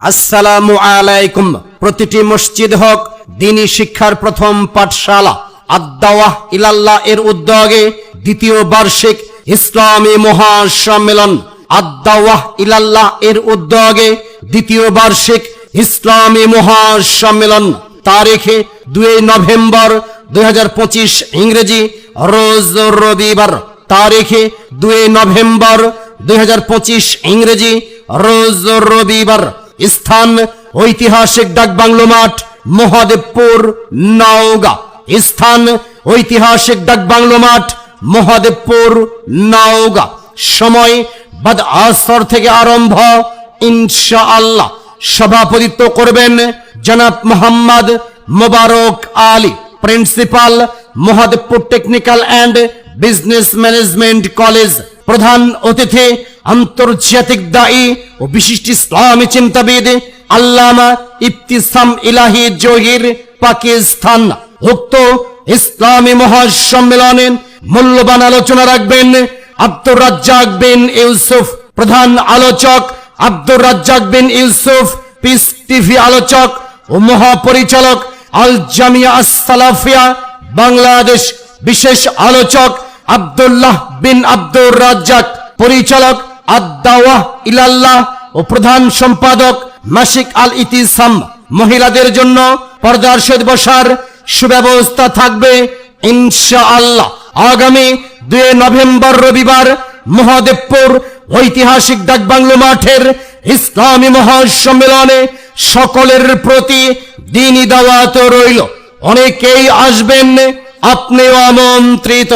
আসসালামু আলাইকুম। প্রতিটি মসজিদ হোক, দিনী শিক্ষার প্রথম পাঠশালা আদাওয়াহ ইলাল্লাহ এর উদ্যোগে দ্বিতীয় বার্ষিক ইসলামী মহাসম্মেলন আদাওয়াহ ইলাল্লাহ এর উদ্যোগে দ্বিতীয় বার্ষিক ইসলামী মহাসম্মেলন। তারিখে দুই নভেম্বর দুই হাজার পঁচিশ ইংরেজি রোজ রবিবার। তারিখে দুই নভেম্বর দুই হাজার পঁচিশ ইংরেজি রোজ রবিবার। স্থান, ঐতিহাসিক ডাকবাংলো মাঠ মহাদেবপুর, নওগাঁ। স্থান, ঐতিহাসিক ডাকবাংলো মাঠ মহাদেবপুর, নওগাঁ। সময়, বাদ আসর থেকে আরম্ভ, ইনশাআল্লাহ। সভাপতিত্ব করবেন জনাব Mohammad Mobarak Ali, principal, Mahadebpur technical and business management college. প্রধান অতিথি, আন্তর্জাতিক দায়ী ও বিশিষ্ট ইসলামী চিন্তাবিদ আল্লামা ইফতিসাম ইলাহি জহির পাকিস্তান। উক্ত ইসলামী মহাসম্মেলনে মূল্যবান আলোচনা রাখবেন আব্দুর রাজ্জাক বিন ইউসুফ, প্রধান আলোচক আব্দুর রাজ্জাক বিন ইউসুফ, পিস টিভি আলোচক ও মহাপরিচালক আল জামিয়া আসসালাফিয়া, বাংলাদেশ বিশেষ আলোচক আব্দুল্লাহ বিন আব্দুর রাজ্জাক, পরিচালক আদাওয়াহ ইলাল্লাহ ও প্রধান সম্পাদক মাসিক আল ইতিসাম মহিলাদের জন্য পর্দার সহিত বসার সুব্যবস্থা থাকবে ইনশাআল্লাহ। আগামী দুই নভেম্বর রবিবার মহাদেবপুর ঐতিহাসিক ডাকবাংলো মাঠের ইসলামী মহাসম্মেলনে সকলের প্রতি দিনই দাওয়াত রইল। অনেকেই আসবেন, আপনিও আমন্ত্রিত।